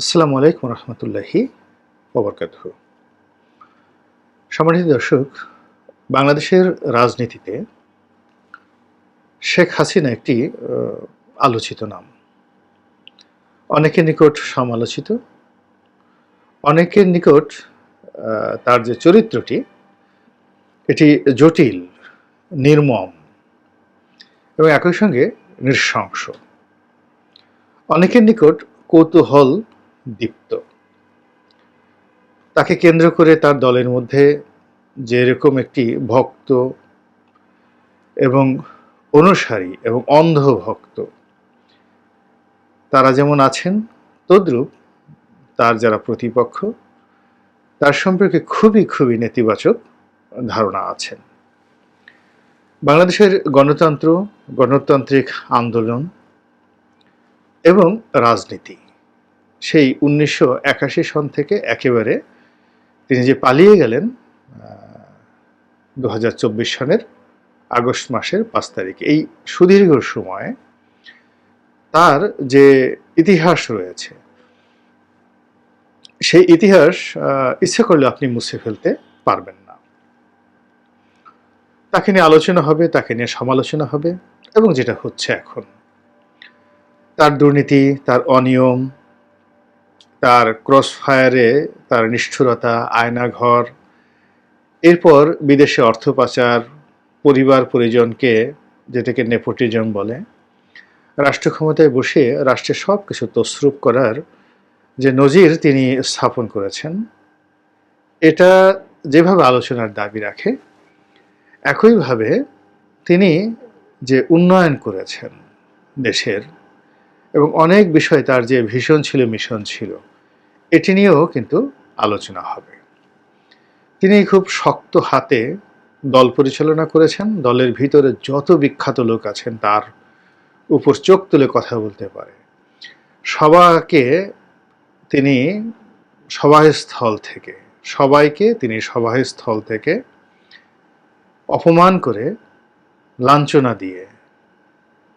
আসসালামু আলাইকুম রহমতুল্লাহি ওবরকাত সম্মানিত দর্শক, বাংলাদেশের রাজনীতিতে শেখ হাসিনা একটি আলোচিত নাম। অনেকের নিকট সমালোচিত, অনেকের নিকট তার যে চরিত্রটি, এটি জটিল, নির্মম এবং একই সঙ্গে নৃশংস। অনেকের নিকট কৌতূহল দীপ্ত। তাকে কেন্দ্র করে তার দলের মধ্যে যেরকম একটি ভক্ত এবং অনুসারী এবং অন্ধ ভক্ত তারা যেমন আছেন, তদ্রূপ তার যারা প্রতিপক্ষ, তার সম্পর্কে খুবই খুবই নেতিবাচক ধারণা আছেন। বাংলাদেশের গণতন্ত্র, গণতান্ত্রিক আন্দোলন এবং রাজনীতি। সেই উনিশশো একাশি সন থেকে একেবারে তিনি যে পালিয়ে গেলেন দু হাজার চব্বিশ সনের আগস্ট মাসের পাঁচ তারিখ, এই সুদীর্ঘ সময়ে তার যে ইতিহাস রয়েছে, সেই ইতিহাস ইচ্ছে করলে আপনি মুছে ফেলতে পারবেন না। তাকে নিয়ে আলোচনা হবে, তাকে নিয়ে সমালোচনা হবে, এবং যেটা হচ্ছে এখন, তার দুর্নীতি, তার অনিয়ম তার ক্রস ফায়ারে তার নিষ্ঠুরতা, আয়নাঘর, এরপর বিদেশে অর্থ পাচার, পরিবার, পরিজনকে, যেটাকে নেপোটিজম বলে রাষ্ট্র ক্ষমতায় বসে রাষ্ট্রের সব কিছু তসরুপ করার যে নজির তিনি স্থাপন করেছেন, এটা যেভাবে আলোচনার দাবি রাখে, একইভাবে তিনি যে উন্নয়ন করেছেন দেশের, এবং অনেক বিষয় তার যে ভীষণ ছিল, মিশন ছিল এটি নিয়েও কিন্তু আলোচনা হবে। তিনি খুব শক্ত হাতে দল পরিচালনা করেছেন। দলের ভিতরে যত বিখ্যাত লোক আছেন, তার উপর চোখ তুলে কথা বলতে পারে। সবাকে তিনি সভাস্থল থেকে, সবাইকে তিনি সভাস্থল থেকে অপমান করে, লাঞ্ছনা দিয়ে,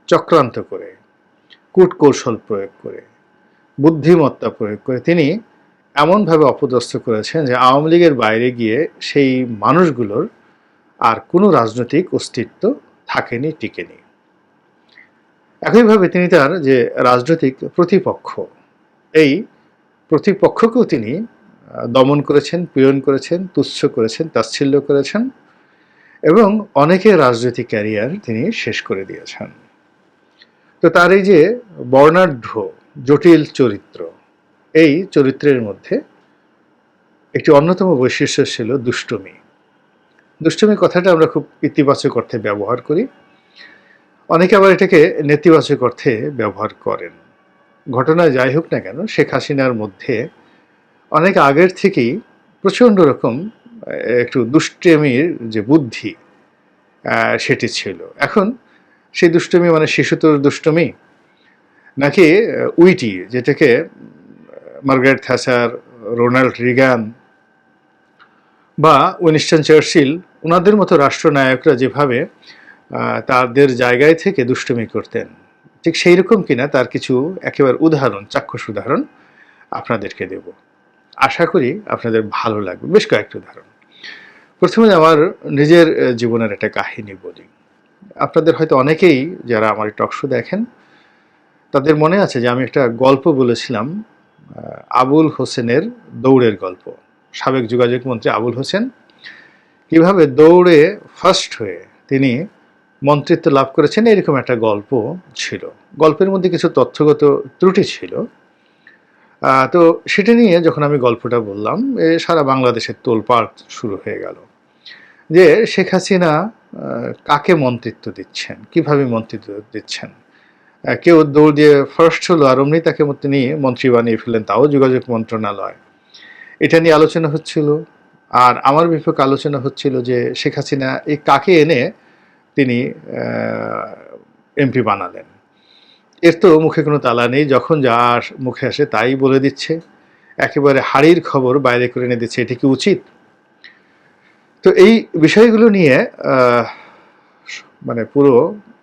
চক্রান্ত করে, কূটকৌশল প্রয়োগ করে, বুদ্ধিমত্তা প্রয়োগ করে তিনি এমনভাবে অপদস্থ করেছেন যে আওয়ামী লীগের বাইরে গিয়ে সেই মানুষগুলোর আর কোনো রাজনৈতিক অস্তিত্ব থাকেনি, টিকেনি। একইভাবে তিনি তার যে রাজনৈতিক প্রতিপক্ষ, এই প্রতিপক্ষকেও তিনি দমন করেছেন, পীড়ন করেছেন, তুচ্ছ করেছেন, তাচ্ছিল্য করেছেন এবং অনেকের রাজনৈতিক ক্যারিয়ার তিনি শেষ করে দিয়েছেন। তো তার এই যে বর্ণাঢ্য, জটিল চরিত্র এই চরিত্রের মধ্যে একটি অন্যতম বৈশিষ্ট্য ছিল দুষ্টমি। দুষ্টমি কথাটা আমরা খুব ইতিবাচক অর্থে ব্যবহার করি। অনেকে আবার এটাকে নেতিবাচক অর্থে ব্যবহার করেন। ঘটনা যাই হোক না কেন, শেখ হাসিনার মধ্যে অনেক আগের থেকেই প্রচণ্ড রকম একটু দুষ্টমির যে বুদ্ধি সেটি ছিল। এখন সেই দুষ্টমি মানে শিশুতোর দুষ্টমি? নাকি উইটি, যেটাকে মার্গারেট থ্যাচার রোনাল্ড রিগান বা উইনস্টন চার্চিল ওনাদের মতো রাষ্ট্রনায়করা যেভাবে তাদের জায়গায় থেকে দুষ্টুমি করতেন, ঠিক সেই রকম কিনা তার কিছু একেবারে উদাহরণ, চাক্ষুষ উদাহরণ আপনাদেরকে দেব। আশা করি আপনাদের ভালো লাগবে। বেশ কয়েকটি উদাহরণ। প্রথমে আমার নিজের জীবনের একটা কাহিনী বলি। আপনাদের হয়তো অনেকেই যারা আমার টক শো দেখেন, তাদের মনে আছে যে আমি একটা গল্প বলেছিলাম আবুল হোসেনের দৌড়ের গল্প। সাবেক যোগাযোগ মন্ত্রী আবুল হোসেন কীভাবে দৌড়ে ফার্স্ট হয়ে তিনি মন্ত্রিত্ব লাভ করেছেন, এরকম একটা গল্প ছিল। গল্পের মধ্যে কিছু তথ্যগত ত্রুটি ছিল। তো সেটা নিয়ে যখন আমি গল্পটা বললাম সারা বাংলাদেশের তোলপাড় শুরু হয়ে গেল যে শেখ হাসিনা কাকে মন্ত্রিত্ব দিচ্ছেন? কীভাবে মন্ত্রিত্ব দিচ্ছেন? কেউ দৌড় দিয়ে ফার্স্ট হলো আর অমনি তাকে তিনি মন্ত্রী বানিয়ে ফেলেন তাও যোগাযোগ মন্ত্রণালয়। এটা নিয়ে আলোচনা হচ্ছিল। আর আমার বিপক্ষে আলোচনা হচ্ছিল যে শেখ হাসিনা এই কাকে এনে তিনি এমপি বানালেন। এর তো মুখে কোনো তালা নেই, যখন যা মুখে আসে তাই বলে দিচ্ছে। একেবারে হাড়ির খবর বাইরে করে এনে দিচ্ছে, এটি কি উচিত? তো এই বিষয়গুলো নিয়ে মানে পুরো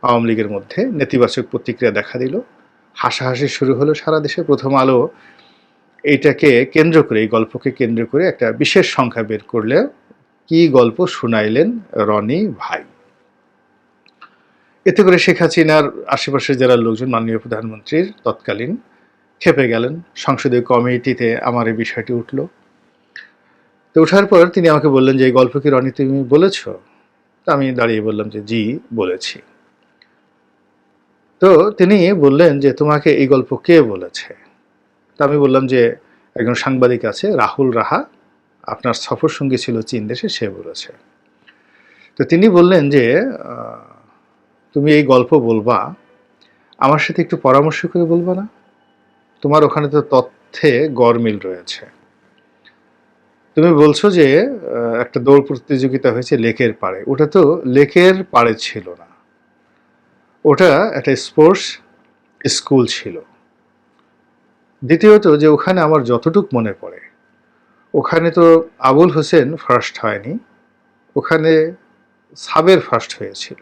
আওয়ামী লীগের মধ্যে নেতিবাচক প্রতিক্রিয়া দেখা দিল। হাসাহাসি শুরু হলো সারা দেশে। প্রথম আলো এইটাকে কেন্দ্র করে, এই গল্পকে কেন্দ্র করে একটা বিশেষ সংখ্যা বের করলে কি গল্প শুনাইলেন রনি ভাই? এতে করে শেখ হাসিনার আশেপাশে যারা লোকজন, মাননীয় প্রধানমন্ত্রীর তৎকালীন খেপে গেলেন। সংসদীয় কমিটিতে আমার এই বিষয়টি উঠল। তো ওঠার পর তিনি আমাকে বললেন যে, এই গল্প কি রনি তুমি বলেছ? তা আমি দাঁড়িয়ে বললাম যে, জি, বলেছি। তো তিনি বললেন যে, তোমাকে এই গল্প কে বলেছে? তা আমি বললাম যে, একজন সাংবাদিক আছে, রাহুল রাহা। আপনার সফর সঙ্গী ছিল চীন দেশে, সে বলেছে। তো তিনি বললেন যে তুমি এই গল্প বলবা, আমার সাথে একটু পরামর্শ করে বলবা না? তোমার ওখানে তো তথ্যে গরমিল রয়েছে। তুমি বলছো যে একটা দৌড় প্রতিযোগিতা হয়েছে লেকের পাড়ে। ওটা তো লেকের পাড়ে ছিল না। ওটা একটা স্পোর্টস স্কুল ছিল। দ্বিতীয়ত যে ওখানে আমার যতটুক মনে পড়ে, ওখানে তো আবুল হোসেন ফার্স্ট হয়নি, ওখানে সাবের ফার্স্ট হয়েছিল।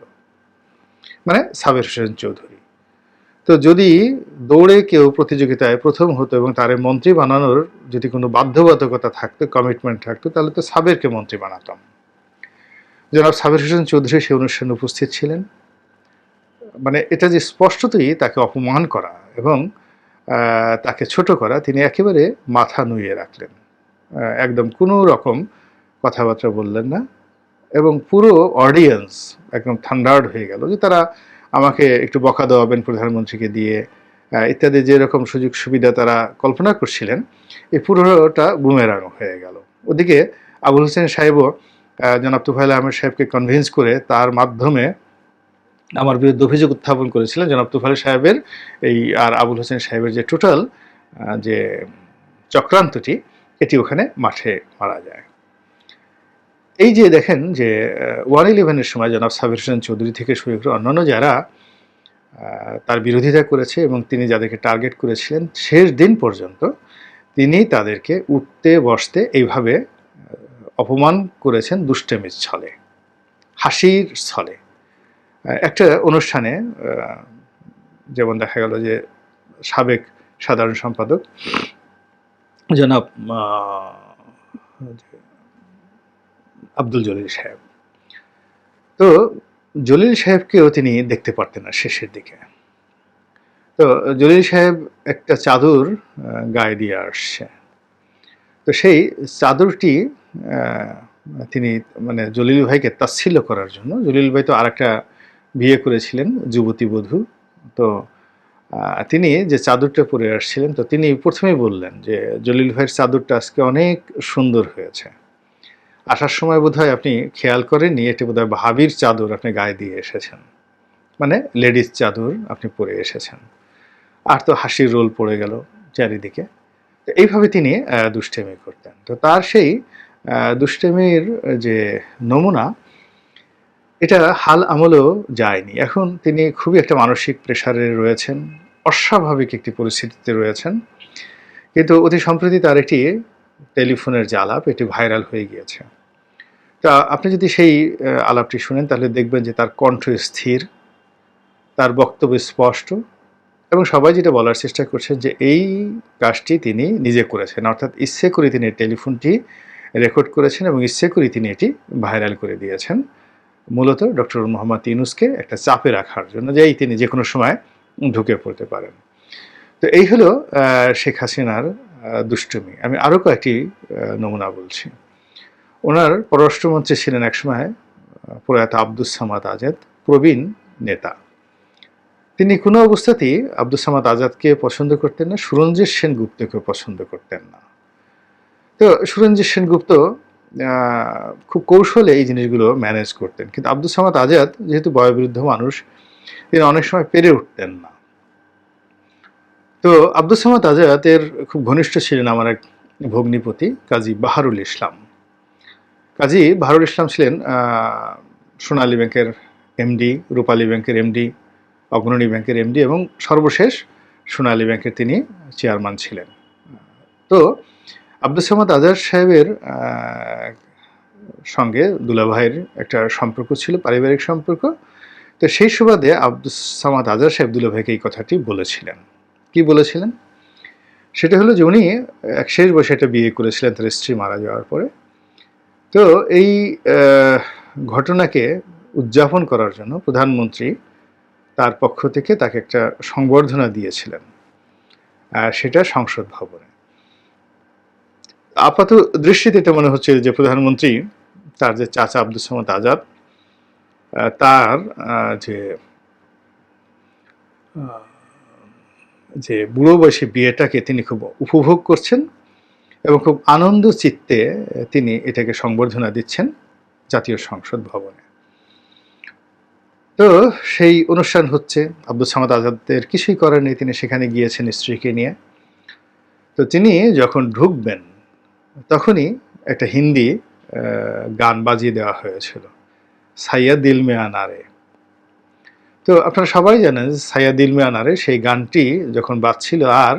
মানে সাবের হোসেন চৌধুরী। তো যদি দৌড়ে কেউ প্রতিযোগিতায় প্রথম হতো এবং তারে মন্ত্রী বানানোর যদি কোনো বাধ্যবাধকতা থাকতো কমিটমেন্ট থাকতো, তাহলে তো সাবেরকে মন্ত্রী বানাতাম। জনাব সাবের হোসেন চৌধুরী সেই অনুষ্ঠানে উপস্থিত ছিলেন। মানে এটা যে স্পষ্টতই তাকে অপমান করা এবং তাকে ছোট করা, তিনি একেবারে মাথা নুয়ে রাখলেন। একদম কোনো রকম কথাবার্তা বললেন না এবং পুরো অডিয়েন্স একদম থান্ডার্ড হয়ে গেল যে তারা আমাকে একটু বকা দেওয়াবেন প্রধানমন্ত্রীকে দিয়ে ইত্যাদি যেরকম সুযোগ সুবিধা তারা কল্পনা করছিলেন, এই পুরোটা বুমেরাং হয়ে গেল। ওদিকে আবুল হোসেন সাহেবও জনাব তুফাইল আহমেদ সাহেবকে কনভিন্স করে তার মাধ্যমে আমার বিরুদ্ধে অভিযোগ উত্থাপন করেছিলেন জনাব তুফাইল সাহেবের এই আর আবুল হোসেন সাহেবের যে টোটাল যে চক্রান্তটি, এটি ওখানে মাঠে মারা যায়। এই যে দেখেন যে ওয়ান ইলেভেনের সময় জনাব সাবির হোসেন চৌধুরী থেকে শুরু করে অন্যান্য যারা তার বিরোধিতা করেছে এবং তিনি যাদেরকে টার্গেট করেছিলেন, শেষ দিন পর্যন্ত তিনি তাদেরকে উঠতে, বসতে এইভাবে অপমান করেছেন দুষ্টেমির ছলে, হাসির ছলে। একটা অনুষ্ঠানে যেমন দেখা গেল যে সাবেক সাধারণ সম্পাদক, জনাব আব্দুল জলিল সাহেব। তো জলিল সাহেবকেও তিনি দেখতে পারতেন না শেষের দিকে। তো জলিল সাহেব একটা চাদর গায়ে দিয়ে আসছে। তো সেই চাদরটি তিনি মানে জলিল ভাইকে তাচ্ছিল্য করার জন্য, জলিল ভাই তো আরেকটা বিয়ে করেছিলেন যুবতী বধূ। তো তিনি যে চাদরটা পরে আসছিলেন, তো তিনি প্রথমেই বললেন যে, জলিল ভাইয়ের চাদরটা আজকে অনেক সুন্দর হয়েছে। আসার সময় বোধহয় আপনি খেয়াল করেননি, এটি বোধহয় ভাবির চাদর আপনি গায়ে দিয়ে এসেছেন। মানে লেডিস চাদর আপনি পরে এসেছেন। আর তো হাসির রোল পড়ে গেল চারিদিকে। তো এইভাবে তিনি দুষ্টেমি করতেন। তো তার সেই দুষ্টেমির যে নমুনা এটা হাল আমলেও যায়নি। এখন তিনি খুবই একটা মানসিক প্রেশারে রয়েছেন, অস্বাভাবিক একটি পরিস্থিতিতে রয়েছেন। কিন্তু অতি সম্প্রতি তার একটি টেলিফোনের যে আলাপ এটি ভাইরাল হয়ে গিয়েছে। তা আপনি যদি সেই আলাপটি শুনেন, তাহলে দেখবেন যে তার কণ্ঠ স্থির, তার বক্তব্য স্পষ্ট এবং সবাই যেটা বলার চেষ্টা করছেন যে এই কাজটি তিনি নিজে করেছেন। অর্থাৎ ইচ্ছে করে তিনি টেলিফোনটি রেকর্ড করেছেন এবং ইচ্ছে করে তিনি এটি ভাইরাল করে দিয়েছেন। মূলত ডক্টর মোহাম্মদ ইউনুসকে একটা চাপে রাখার জন্য যে এই তিনি যে কোনো সময় ঢুকে পড়তে পারেন। তো এই হলো শেখ হাসিনার দুষ্টুমি। আমি আরও কয়েকটি নমুনা বলছি। ওনার পররাষ্ট্রমন্ত্রী ছিলেন একসময় আহ, প্রয়াত আব্দুস সামাদ আজাদ প্রবীণ নেতা। তিনি কোনো অবস্থাতেই আব্দুস সামাদ আজাদকে পছন্দ করতেন না সুরঞ্জিত সেনগুপ্তকে পছন্দ করতেন না। তো সুরঞ্জিত সেনগুপ্ত খুব কৌশলে এই জিনিসগুলো ম্যানেজ করতেন। কিন্তু আব্দুল সামাদ আজাদ যেহেতু বয়োবৃদ্ধ মানুষ, তিনি অনেক সময় পেরে উঠতেন না। তো আব্দুল সামাদ আজাদের খুব ঘনিষ্ঠ ছিলেন আমার এক ভগ্নিপতি, কাজী বাহারুল ইসলাম। কাজী বাহারুল ইসলাম ছিলেন সোনালী ব্যাংকের এমডি রূপালী ব্যাংকের এমডি অগ্রণী ব্যাংকের এমডি এবং সর্বশেষ সোনালী ব্যাংকের তিনি চেয়ারম্যান ছিলেন। তো আব্দুল সামাদ আজাদ সাহেবের সঙ্গে দুলাভাইয়ের একটা সম্পর্ক ছিল, পারিবারিক সম্পর্ক। তো সেই সুবাদে আব্দুল সামাদ আজাদ সাহেব দুলাভাইকে এই কথাটি বলেছিলেন। কি বলেছিলেন? সেটা হলো যে উনি এক শেষ বয়সে একটা বিয়ে করেছিলেন, তার স্ত্রী মারা যাওয়ার পরে। তো এই ঘটনাকে উদযাপন করার জন্য প্রধানমন্ত্রী তার পক্ষ থেকে তাকে একটা সংবর্ধনা দিয়েছিলেন সেটা সংসদ ভবনে। আপাত দৃষ্টিতে এটা মনে হচ্ছে যে প্রধানমন্ত্রী, তার যে চাচা আব্দুল সামাদ আজাদ তার যে যে বুড়ো বয়সী বিয়েটাকে তিনি খুব উপভোগ করছেন এবং খুব আনন্দ চিত্তে তিনি এটাকে সংবর্ধনা দিচ্ছেন জাতীয় সংসদ ভবনে। তো সেই অনুষ্ঠান হচ্ছে, আব্দুল সামাদ আজাদের কিছুই করার নেই, তিনি সেখানে গিয়েছেন স্ত্রীকে নিয়ে। তো তিনি যখন ঢুকবেন তখনই একটা হিন্দি গান বাজিয়ে দেওয়া হয়েছিল। সাইয়া দিল মে আনারে। তো আপনারা সবাই জানেন সাইয়া দিল মে আনারে সেই গানটি যখন বাজছিল আর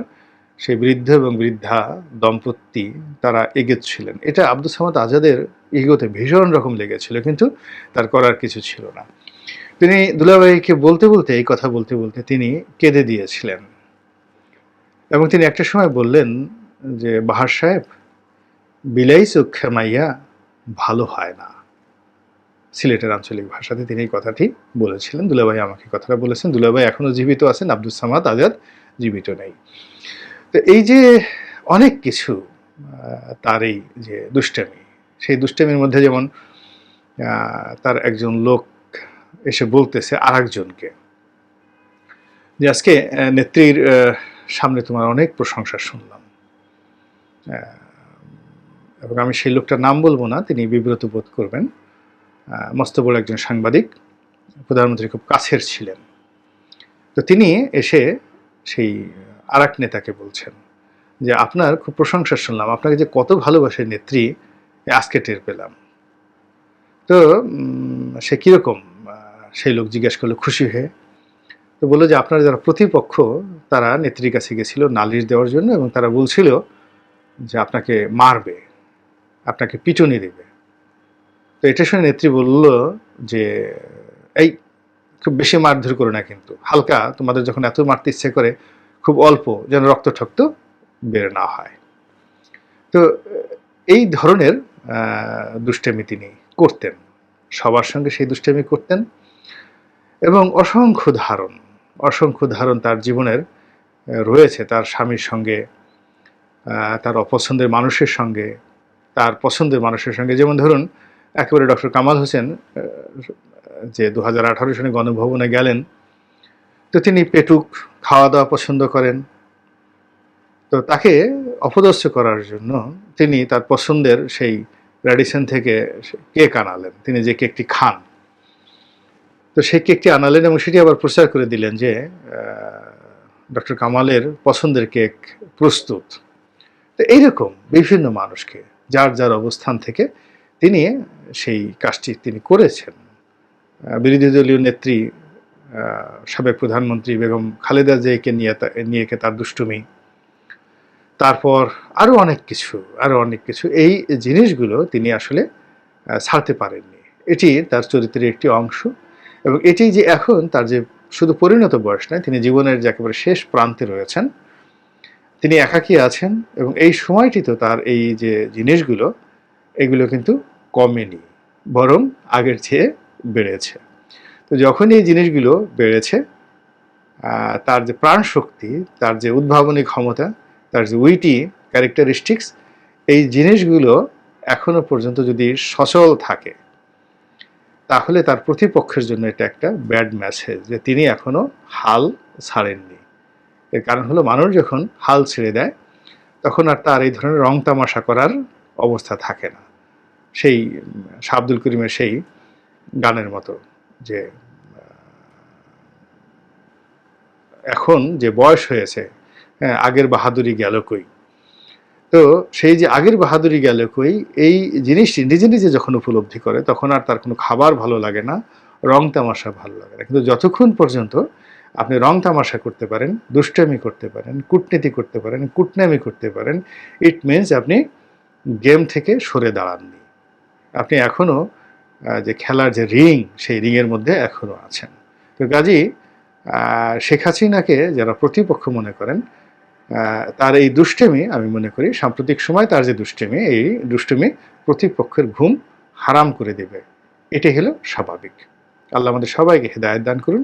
সেই বৃদ্ধ এবং বৃদ্ধা দম্পতি তারা এগেছিলেন এটা আব্দুল সামাদ আজাদের ইগোতে ভীষণ রকম লেগেছিল, কিন্তু তার করার কিছু ছিল না। তিনি দুলাভাইকে বলতে বলতে, এই কথা বলতে বলতে তিনি কেঁদে দিয়েছিলেন। এবং তিনি একটা সময় বললেন যে, বাহার সাহেব বিলাই মাইয়া ভালো হয় না। সিলেটের আঞ্চলিক ভাষাতে তিনি এই কথাটি বলেছিলেন। দুলাভাই আমাকে কথাটা বলেছেন। দুলাভাই এখনও জীবিত আছেন আব্দুল সামাদ আজাদ জীবিত নেই। তো এই যে অনেক কিছু তার এই যে দুষ্টামি, সেই দুষ্টামির মধ্যে যেমন তার একজন লোক এসে বলতেছে আর একজনকে যে, আজকে নেত্রীর সামনে তোমার অনেক প্রশংসা শুনলাম। এবং আমি সেই লোকটার নাম বলব না, তিনি বিব্রত বোধ করবেন। মস্ত বড় একজন সাংবাদিক, প্রধানমন্ত্রী খুব কাছের ছিলেন। তো তিনি এসে সেই আর নেতাকে বলছেন যে, আপনার খুব প্রশংসা শুনলাম, আপনাকে যে কত ভালোবাসে নেত্রী আজকে টের পেলাম। তো সে কীরকম সেই লোক জিজ্ঞেস করল, খুশি হয়ে তো বলল যে, আপনার যারা প্রতিপক্ষ, তারা নেত্রীর কাছে গেছিল, নালিশ দেওয়ার জন্য এবং তারা বলছিল যে, আপনাকে মারবে। আপনাকে পিটুনি দেবে। তো এটা শুনে নেত্রী বলল যে, এই, খুব বেশি মারধর করো না কিন্তু। হালকা, তোমাদের যখন এত মারতে ইচ্ছে করে, খুব অল্প, যেন রক্ত ঠক্ত বের না হয়। তো, এই ধরনের দুষ্টামি তিনি করতেন। সবার সঙ্গে সেই দুষ্টামি করতেন। এবং অসংখ্য ধারণ অসংখ্য ধারণ তার জীবনের রয়েছে। তার স্বামীর সঙ্গে তার অপছন্দের মানুষের সঙ্গে তার পছন্দের মানুষের সঙ্গে। যেমন ধরুন, একেবারে ডক্টর কামাল হোসেন যে দু হাজার আঠারো সনে গণভবনে গেলেন, তো তিনি পেটুক খাওয়া দাওয়া পছন্দ করেন। তো তাকে অপদস্থ করার জন্য তিনি তার পছন্দের সেই র্যাডিসন থেকে কেক আনালেন। তিনি যে কেকটি খান। তো সেই কেকটি আনালেন এবং সেটি আবার প্রচার করে দিলেন যে ডক্টর কামালের পছন্দের কেক প্রস্তুত। তো এইরকম বিভিন্ন মানুষকে যার যার অবস্থান থেকে তিনি সেই কাজটি তিনি করেছেন। বিরোধী দলীয় নেত্রী সাবেক প্রধানমন্ত্রী বেগম খালেদা জিয়াকে নিয়ে তা- নিয়ে কে তার দুষ্টুমি। তারপর আরও অনেক কিছু আরও অনেক কিছু। এই জিনিসগুলো তিনি আসলে ছাড়তে পারেননি। এটি তার চরিত্রের একটি অংশ এবং এটি যে এখন তার যে শুধু পরিণত বয়স নয়, তিনি জীবনের যে একেবারে শেষ প্রান্তে রয়েছেন তিনি একাকী আছেন এবং এই সময়টিতে তার এই যে জিনিসগুলো, এগুলো কিন্তু কমেনি, বরং আগের চেয়ে বেড়েছে। তো যখন এই জিনিসগুলো বেড়েছে তার যে প্রাণ শক্তি তার যে উদ্ভাবনী ক্ষমতা, তার যে উইটি ক্যারেক্টারিস্টিক্স এই জিনিসগুলো এখনও পর্যন্ত যদি সচল থাকে, তাহলে তার প্রতিপক্ষের জন্য এটা একটা ব্যাড মেসেজ যে তিনি এখনও হাল ছাড়েননি। এর কারণ হলো মানুষ যখন হাল ছেড়ে দেয় তখন আর তার এই ধরনের রং তামাশা করার অবস্থা থাকে না। সেই উম, শাহ আব্দুল করিমের সেই গানের মতো যে এখন যে বয়স হয়েছে হ্যাঁ আগের বাহাদুরি গেল কই? তো সেই যে আগের বাহাদুরি গেল কই এই জিনিসটি নিজে নিজে যখন উপলব্ধি করে তখন আর তার কোনো খাবার ভালো লাগে না রং তামাশা ভালো লাগে না। কিন্তু যতক্ষণ পর্যন্ত আপনি রং তামাশা করতে পারেন, দুষ্টামি করতে পারেন, কূটনীতি করতে পারেন, কূটনামি করতে পারেন ইট মিনস আপনি গেম থেকে সরে দাঁড়াননি। আপনি এখনও যে খেলার যে রিং সেই রিংয়ের মধ্যে এখনও আছেন। তো কাজী শেখ হাসিনাকে যারা প্রতিপক্ষ মনে করেন তার এই দুষ্টেমি আমি মনে করি সাম্প্রতিক সময় তার যে দুষ্টেমি, এই দুষ্টেমি প্রতিপক্ষের ঘুম হারাম করে দেবে। এটাই হলো স্বাভাবিক। আল্লাহ আমাদের সবাইকে হেদায়ত দান করুন।